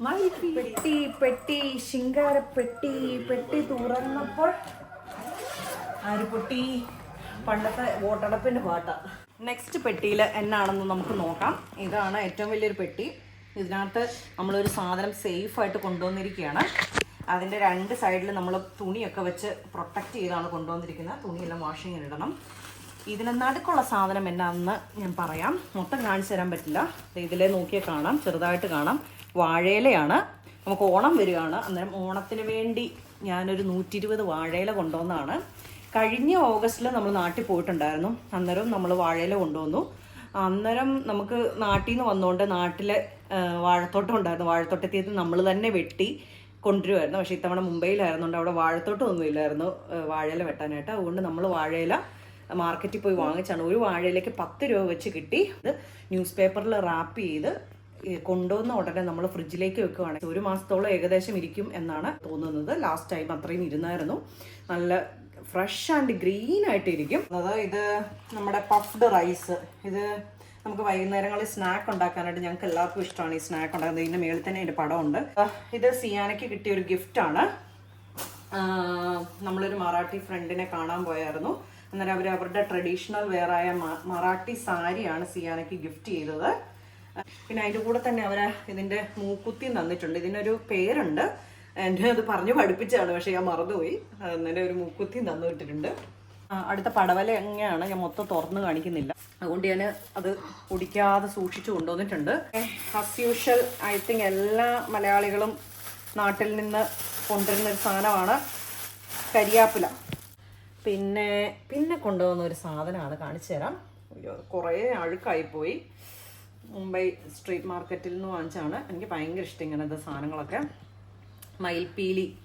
പെട്ടി പെട്ടി ശിങ്കാര പെട്ടി പെട്ടി തുറന്നപ്പോൾ ആര് പൊട്ടി? പണ്ടത്തെ വോട്ടടപ്പിന്റെ പാട്ടാ. നെക്സ്റ്റ് പെട്ടിയിൽ എന്നാണെന്ന് നമുക്ക് നോക്കാം. ഇതാണ് ഏറ്റവും വലിയൊരു പെട്ടി. ഇതിനകത്ത് നമ്മളൊരു സാധനം സേഫ് ആയിട്ട് കൊണ്ടുവന്നിരിക്കുകയാണ്. അതിന്റെ രണ്ട് സൈഡിൽ നമ്മൾ തുണിയൊക്കെ വെച്ച് പ്രൊട്ടക്റ്റ് ചെയ്താണ് കൊണ്ടുവന്നിരിക്കുന്നത്. തുണിയെല്ലാം വാഷിങ്ങിന് ഇടണം. ഇതിന് നടുക്കുള്ള സാധനം എന്നാണെന്ന് ഞാൻ പറയാം. മൊത്തം കാണിച്ചു തരാൻ പറ്റില്ല. ഇതിലേ നോക്കിയാൽ കാണാം. ചെറുതായിട്ട് കാണാം. വാഴയിലയാണ്. നമുക്ക് ഓണം വരികയാണ്. അന്നേരം ഓണത്തിന് വേണ്ടി ഞാനൊരു നൂറ്റി ഇരുപത് വാഴയില കൊണ്ടുവന്നതാണ് കഴിഞ്ഞ ഓഗസ്റ്റിൽ നമ്മൾ നാട്ടിൽ പോയിട്ടുണ്ടായിരുന്നു. അന്നേരം നമ്മൾ വാഴയില കൊണ്ടുവന്നു. അന്നേരം നമുക്ക് നാട്ടിൽ നിന്ന് വന്നുകൊണ്ട് നാട്ടിലെ വാഴത്തോട്ടം ഉണ്ടായിരുന്നു. വാഴത്തോട്ടത്തിൽ നമ്മൾ തന്നെ വെട്ടി കൊണ്ടുവരുമായിരുന്നു പക്ഷേ ഇത്തവണ മുംബൈയിലായിരുന്നുകൊണ്ട് അവിടെ വാഴത്തോട്ടം ഒന്നും ഇല്ലായിരുന്നു വാഴയില വെട്ടാനായിട്ട്. അതുകൊണ്ട് നമ്മൾ വാഴയില മാർക്കറ്റിൽ പോയി വാങ്ങിച്ചാണ്. ഒരു വാഴയിലേക്ക് പത്ത് രൂപ വെച്ച് കിട്ടി. ഇത് ന്യൂസ് പേപ്പറിൽ റാപ്പ് ചെയ്ത് കൊണ്ടുവന്ന ഉടനെ നമ്മൾ ഫ്രിഡ്ജിലേക്ക് വെക്കുകയാണെങ്കിൽ ഒരു മാസത്തോളം ഏകദേശം ഇരിക്കും എന്നാണ് തോന്നുന്നത്. ലാസ്റ്റ് ടൈം അത്രയും ഇരുന്നായിരുന്നു. നല്ല ഫ്രഷ് ആൻഡ് ഗ്രീൻ ആയിട്ടിരിക്കും. അത് ഇത് നമ്മുടെ പഫ്ഡ് റൈസ് ഇത് നമുക്ക് വൈകുന്നേരങ്ങളിൽ സ്നാക്ക് ഉണ്ടാക്കാനായിട്ട് ഞങ്ങൾക്ക് എല്ലാവർക്കും ഇഷ്ടമാണ് ഈ സ്നാക്ക് ഉണ്ടാക്കുന്നത്. ഇതിന്റെ മേളിൽ തന്നെ അതിന്റെ പടമുണ്ട്. ഇത് സിയാനയ്ക്ക് കിട്ടിയ ഒരു ഗിഫ്റ്റാണ് നമ്മളൊരു മറാഠി ഫ്രണ്ടിനെ കാണാൻ പോയായിരുന്നു. അന്നേരം അവർ അവരുടെ ട്രഡീഷണൽ വെയറായ മറാഠി സാരിയാണ് സിയാനയ്ക്ക് ഗിഫ്റ്റ് ചെയ്തത്. പിന്നെ അതിന്റെ കൂടെ തന്നെ അവർ ഇതിന്റെ മൂക്കുത്തി തന്നിട്ടുണ്ട്. ഇതിനൊരു പേരുണ്ട്. എന്റെ അത് പറഞ്ഞു പഠിപ്പിച്ചാണ് പക്ഷെ ഞാൻ മറന്നുപോയി. അന്നേരം ഒരു മൂക്കുത്തി തന്നു വിട്ടിട്ടുണ്ട് അടുത്ത പടവല എങ്ങനെയാണ്? ഞാൻ മൊത്തം തുറന്നു കാണിക്കുന്നില്ല. അതുകൊണ്ട് ഞാൻ അത് കുടിക്കാതെ സൂക്ഷിച്ചു കൊണ്ടുവന്നിട്ടുണ്ട്. ആസ് യൂഷ്വൽ ഐ തിങ്ക് എല്ലാ മലയാളികളും നാട്ടിൽ നിന്ന് കൊണ്ടുവരുന്ന ഒരു സാധനമാണ് കരിയാപ്പില. പിന്നെ പിന്നെ കൊണ്ടുവന്ന ഒരു സാധനമാണ് കാണിച്ചു തരാം. കുറേ അഴുക്കായിപ്പോയി. മുംബൈ സ്ട്രീറ്റ് മാർക്കറ്റിൽ നിന്ന് വാങ്ങിച്ചാണ് എനിക്ക് ഭയങ്കര ഇഷ്ടം ഇങ്ങനത്തെ സാധനങ്ങളൊക്കെ. മയിൽപ്പീലി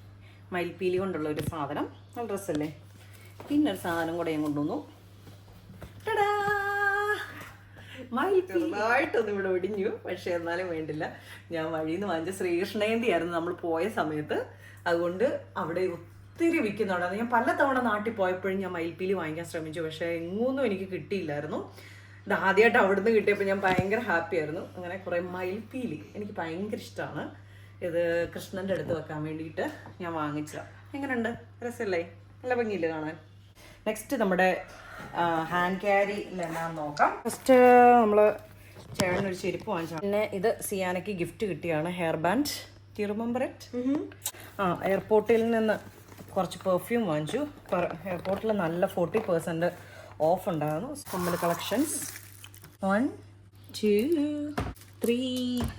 മയിൽപ്പീലി കൊണ്ടുള്ള ഒരു സാധനം. നല്ല ഡ്രസ്സല്ലേ പിന്നെ ഒരു സാധനം കൂടെ ഞാൻ കൊണ്ടുവന്നു. ടടാ! ഇവിടെ ഒടിഞ്ഞു പക്ഷെ എന്നാലും വേണ്ടില്ല. ഞാൻ വഴിയിൽ നിന്ന് വാങ്ങിച്ച ശ്രീകൃഷ്ണജയന്തി ആയിരുന്നു നമ്മൾ പോയ സമയത്ത്. അതുകൊണ്ട് അവിടെ ഒത്തിരി വിൽക്കുന്നുണ്ടായിരുന്നു ഞാൻ പല തവണ നാട്ടിൽ പോയപ്പോഴും ഞാൻ മയിൽപ്പീലി വാങ്ങിക്കാൻ ശ്രമിച്ചു പക്ഷെ എങ്ങൊന്നും എനിക്ക് കിട്ടിയില്ലായിരുന്നു. ഇത് ആദ്യമായിട്ട് അവിടുന്ന് കിട്ടിയപ്പോൾ ഞാൻ ഭയങ്കര ഹാപ്പി ആയിരുന്നു. അങ്ങനെ കുറേ മയിൽപ്പീലി എനിക്ക് ഭയങ്കര ഇഷ്ടമാണ് ഇത് കൃഷ്ണന്റെ അടുത്ത് വെക്കാൻ വേണ്ടിയിട്ട് ഞാൻ വാങ്ങിച്ചതാണ് എങ്ങനെയുണ്ട്? രസമല്ലേ നല്ല ഭംഗിയില്ലേ കാണാൻ? നെക്സ്റ്റ് നമ്മുടെ ഹാൻഡ് ക്യാരി എന്നാന്ന് നോക്കാം. ഫസ്റ്റ് നമ്മൾ ചേട്ടനൊരു ചെരുപ്പ് വാങ്ങിച്ചു. പിന്നെ ഇത് സിയാനയ്ക്ക് ഗിഫ്റ്റ് കിട്ടിയാണ്. ഹെയർ ബാൻഡ് ടി റിമെമ്പർ ഇറ്റ് ആ എയർപോർട്ടിൽ നിന്ന് കുറച്ച് പെർഫ്യൂം വാങ്ങിച്ചു. എയർപോർട്ടിൽ നല്ല ഫോർട്ടി പെർസെന്റ് ഓഫ് ഉണ്ടായിരുന്നു കമ്മൽ കളക്ഷൻസ് വൺ ടു ത്രീ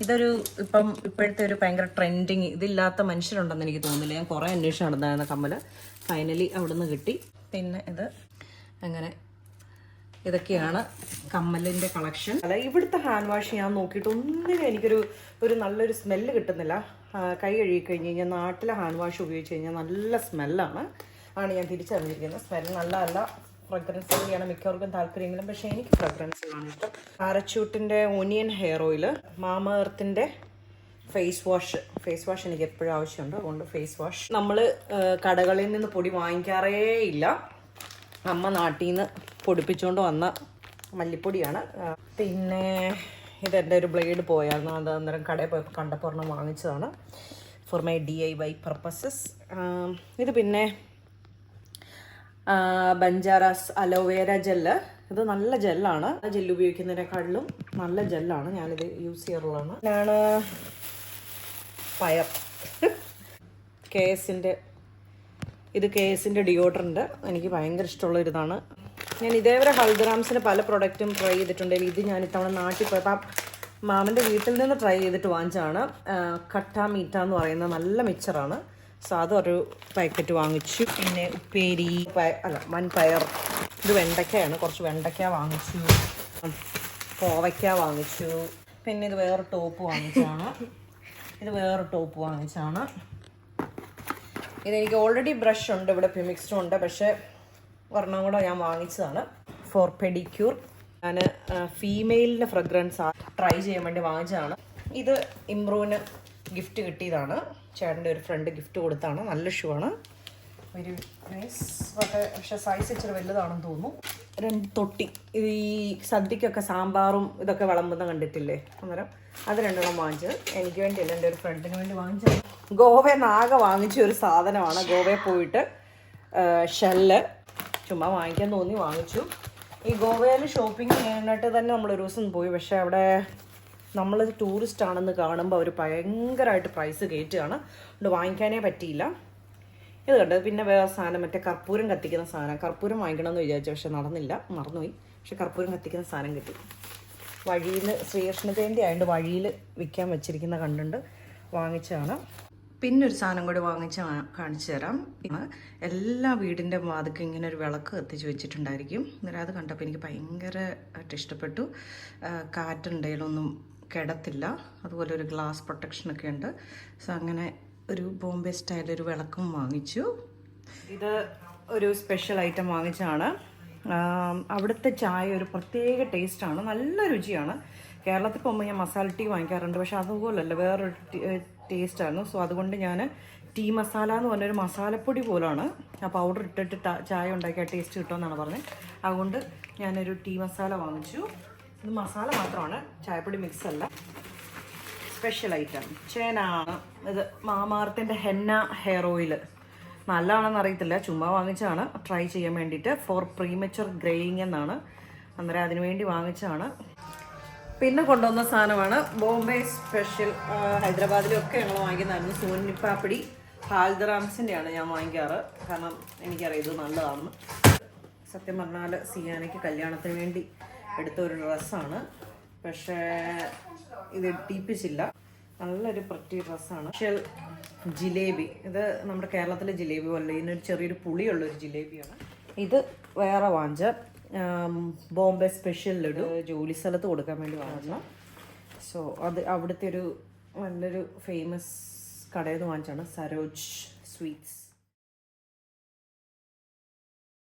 ഇതൊരു ഇപ്പം ഇപ്പോഴത്തെ ഒരു ഭയങ്കര ട്രെൻഡിങ് ഇതില്ലാത്ത മനുഷ്യരുണ്ടെന്ന് എനിക്ക് തോന്നുന്നില്ല. ഞാൻ കുറേ അന്വേഷിച്ച് നടന്നായിരുന്നു കമ്മൽ ഫൈനലി അവിടെ നിന്ന് കിട്ടി. പിന്നെ ഇത് അങ്ങനെ ഇതൊക്കെയാണ് കമ്മലിന്റെ കളക്ഷൻ അല്ല ഇവിടുത്തെ ഹാൻഡ് വാഷ് ഞാൻ നോക്കിയിട്ട് ഒന്നിനും എനിക്കൊരു ഒരു നല്ലൊരു സ്മെല്ല് കിട്ടുന്നില്ല. കൈ കഴുകി കഴിഞ്ഞ് കഴിഞ്ഞാൽ നാട്ടിലെ ഹാൻഡ് വാഷ് ഉപയോഗിച്ച് കഴിഞ്ഞാൽ നല്ല സ്മെല്ലാണ് ആണ്. ഞാൻ തിരിച്ചറിഞ്ഞിരിക്കുന്നത്. സ്മെൽ നല്ലതല്ല ഫ്രഗ്രൻസ് കൂടിയാണ് മിക്കവർക്കും താല്പര്യങ്ങളും പക്ഷേ എനിക്ക് ഫ്രഗ്രൻസ് ആണ് ഇഷ്ടം. പാരച്യൂട്ടിന്റെ ഓനിയൻ ഹെയർ ഓയിൽ മാമേർത്തിന്റെ ഫേസ് വാഷ് ഫേസ് വാഷ് എനിക്ക് എപ്പോഴും ആവശ്യമുണ്ട്. അതുകൊണ്ട് ഫേസ് വാഷ് നമ്മൾ കടകളിൽ നിന്ന് പൊടി വാങ്ങിക്കാറേ ഇല്ല. അമ്മ നാട്ടിൽ നിന്ന് പൊടിപ്പിച്ചുകൊണ്ട് വന്ന മല്ലിപ്പൊടിയാണ്. പിന്നെ ഇതെന്റെ ഒരു ബ്ലേഡ് പോയായിരുന്നു. അത് അന്നേരം കടയിൽ പോയപ്പോൾ കണ്ടപ്പോൾ ഒരെണ്ണം വാങ്ങിച്ചതാണ്. For my D I Y purposes ഇത് പിന്നെ ബഞ്ചാറാസ് അലോവേര ജെല്ല് ഇത് നല്ല ജെല്ലാണ് ജെല്ല് ഉപയോഗിക്കുന്നതിനേക്കാളും നല്ല ജെല്ലാണ് ഞാനിത് യൂസ് ചെയ്യാറുള്ളതാണ്. ഞാൻ പയർ. കെ എസിന്റെ ഇത് കെ എസിന്റെ എനിക്ക് ഭയങ്കര ഇഷ്ടമുള്ള ഒരിതാണ്. ഞാൻ ഇതേവരെ ഹൽദിറാംസിന്റെ പല പ്രൊഡക്റ്റും ട്രൈ ചെയ്തിട്ടുണ്ട്. ഇത് ഞാൻ ഇത്തവണ നാട്ടിൽ പോയപ്പോൾ മാമന്റെ വീട്ടിൽ നിന്ന് ട്രൈ ചെയ്തിട്ട് വാങ്ങിച്ചതാണ്. ആ, കട്ട മീറ്റ എന്ന് പറയുന്ന നല്ല മിക്സറാണ് സോ അതൊരു പാക്കറ്റ് വാങ്ങിച്ചു. പിന്നെ ഉപ്പേരി അല്ല വൻപയർ ഇത് വെണ്ടയ്ക്കയാണ്. കുറച്ച് വെണ്ടയ്ക്ക വാങ്ങിച്ചു. കോവയ്ക്ക വാങ്ങിച്ചു. പിന്നെ ഇത് വേറെ ടോപ്പ് വാങ്ങിച്ചാണ് ഇത് വേറെ ടോപ്പ് വാങ്ങിച്ചാണ് ഇതെനിക്ക് ഓൾറെഡി ബ്രഷ് ഉണ്ട്. ഇവിടെ പിമിക്സും ഉണ്ട്. പക്ഷേ ഒരെണ്ണം കൂടെ ഞാൻ വാങ്ങിച്ചതാണ്. ഫോർ പെഡിക്യൂർ ഞാൻ ഫീമെയിലിന്റെ ഫ്രഗ്രൻസ് ട്രൈ ചെയ്യാൻ വേണ്ടി വാങ്ങിച്ചതാണ്. ഇത് ഇമ്രൂവിന് ഗിഫ്റ്റ് കിട്ടിയതാണ്. ചേട്ടന്റെ ഒരു ഫ്രണ്ട് ഗിഫ്റ്റ് കൊടുത്താണ്. നല്ല ഷൂ ആണ്. ഒരു നൈസ് പക്ഷേ പക്ഷേ സൈസ് ഇച്ചിരി വലുതാണെന്ന് തോന്നുന്നു. രണ്ട് തൊട്ടി. ഇത് ഈ സദ്യക്കൊക്കെ സാമ്പാറും ഇതൊക്കെ വിളമ്പുന്ന കണ്ടിട്ടില്ലേ? അന്നേരം അത് രണ്ടെണ്ണം വാങ്ങിച്ചത് എനിക്ക് വേണ്ടിയല്ല എന്റെ ഒരു ഫ്രണ്ടിന് വേണ്ടി വാങ്ങിച്ചത്. ഗോവയിൽ നിന്ന് ആകെ വാങ്ങിച്ച ഒരു സാധനമാണ്. ഗോവയിൽ പോയിട്ട് ഷെല്ല്. ചുമ്മാ വാങ്ങിക്കാൻ തോന്നി വാങ്ങിച്ചു. ഈ ഗോവയിൽ ഷോപ്പിംഗ് ചെയ്യാനായിട്ട് തന്നെ നമ്മൾ ഒരു ദിവസം പോയി. പക്ഷേ അവിടെ നമ്മൾ ടൂറിസ്റ്റ് ആണെന്ന് കാണുമ്പോൾ അവർ ഭയങ്കരമായിട്ട് പ്രൈസ് കയറ്റുകയാണ് അതുകൊണ്ട് വാങ്ങിക്കാനേ പറ്റിയില്ല. ഇത് കണ്ടത് പിന്നെ വേറെ സാധനം മറ്റേ കർപ്പൂരം കത്തിക്കുന്ന സാധനം. കർപ്പൂരം വാങ്ങിക്കണമെന്ന് വിചാരിച്ചു പക്ഷെ നടന്നില്ല. മറന്നുപോയി. പക്ഷെ കർപ്പൂരം കത്തിക്കുന്ന സാധനം കിട്ടി. വഴിയിൽ ശ്രീകൃഷ്ണ ജയന്തി ആയതുകൊണ്ട് വഴിയിൽ വിൽക്കാൻ വെച്ചിരിക്കുന്ന കണ്ടുണ്ട്. വാങ്ങിച്ചതാണ്. പിന്നെ ഒരു സാധനം കൂടി വാങ്ങിച്ച് കാണിച്ചു തരാം. എല്ലാ വീടിന്റെ വാതിക്കും ഇങ്ങനെ ഒരു വിളക്ക് കത്തിച്ച് വെച്ചിട്ടുണ്ടായിരിക്കും. അന്നേരം അത് കണ്ടപ്പോൾ എനിക്ക് ഭയങ്കരമായിട്ട് ഇഷ്ടപ്പെട്ടു. കാറ്റുണ്ടെങ്കിലൊന്നും കിടത്തില്ല. അതുപോലെ ഒരു ഗ്ലാസ് പ്രൊട്ടക്ഷനൊക്കെ ഉണ്ട്. സോ അങ്ങനെ ഒരു ബോംബെ സ്റ്റൈൽ ഒരു വിളക്കും വാങ്ങിച്ചു. ഇത് ഒരു സ്പെഷ്യൽ ഐറ്റം വാങ്ങിച്ചാണ് അവിടുത്തെ ചായ ഒരു പ്രത്യേക ടേസ്റ്റാണ് നല്ല രുചിയാണ്. കേരളത്തിൽ പോകുമ്പോൾ ഞാൻ മസാല ടീ വാങ്ങിക്കാറുണ്ട്. പക്ഷെ അതുപോലല്ല. വേറൊരു ടേസ്റ്റായിരുന്നു സോ അതുകൊണ്ട് ഞാൻ ടീ മസാല എന്ന് പറഞ്ഞൊരു മസാലപ്പൊടി പോലാണ്. ആ പൗഡർ ഇട്ടിട്ട് ചായ ഉണ്ടാക്കിയ ടേസ്റ്റ് കിട്ടുമെന്നാണ് പറഞ്ഞത്. അതുകൊണ്ട് ഞാനൊരു ടീ മസാല വാങ്ങിച്ചു. ഇത് മസാല മാത്രമാണ്. ചായപ്പൊടി മിക്സ് അല്ല. സ്പെഷ്യൽ ഐറ്റം ചേന ഇത് മാമാർത്തിന്റെ ഹെന്ന ഹെയർ ഓയിൽ നല്ലതാണെന്ന് അറിയത്തില്ല. ചുമ്മാ വാങ്ങിച്ചാണ് ട്രൈ ചെയ്യാൻ വേണ്ടിയിട്ട്. ഫോർ പ്രീമച്ചർ ഗ്രേയിങ് എന്നാണ്. അന്നേരം അതിനുവേണ്ടി വാങ്ങിച്ചതാണ്. പിന്നെ കൊണ്ടുവന്ന സാധനമാണ് ബോംബെ സ്പെഷ്യൽ ഹൈദരാബാദിലൊക്കെ ഞങ്ങൾ വാങ്ങിക്കുന്നതായിരുന്നു. സൂനിപ്പാപ്പിടി ഹാൽദറാംസിന്റെയാണ് ഞാൻ വാങ്ങിക്കാറ്. കാരണം എനിക്കറിയാം ഇത് നല്ലതാണെന്ന്. സത്യം പറഞ്ഞാൽ സിയാനയ്ക്ക് കല്യാണത്തിന് വേണ്ടി എടുത്ത ഒരു ഡ്രസ്സാണ്. പക്ഷേ ഇത് ടീപ്പിച്ചില്ല നല്ലൊരു പ്രത്യ ഡ്രസ്സാണ്. പക്ഷേ ജിലേബി. ഇത് നമ്മുടെ കേരളത്തിലെ ജിലേബി പോലെ ഇതിനൊരു ചെറിയൊരു പുളിയുള്ള ഒരു ജിലേബിയാണ്. ഇത് വേറെ വാഞ്ച ബോംബെ സ്പെഷ്യൽ ലഡു ജോലി സ്ഥലത്ത് കൊടുക്കാൻ വേണ്ടി വാങ്ങിച്ച സോ അത് അവിടുത്തെ ഒരു നല്ലൊരു ഫേമസ് കടയിൽ നിന്ന് വാങ്ങിച്ചാണ് സരോജ് സ്വീറ്റ്സ്.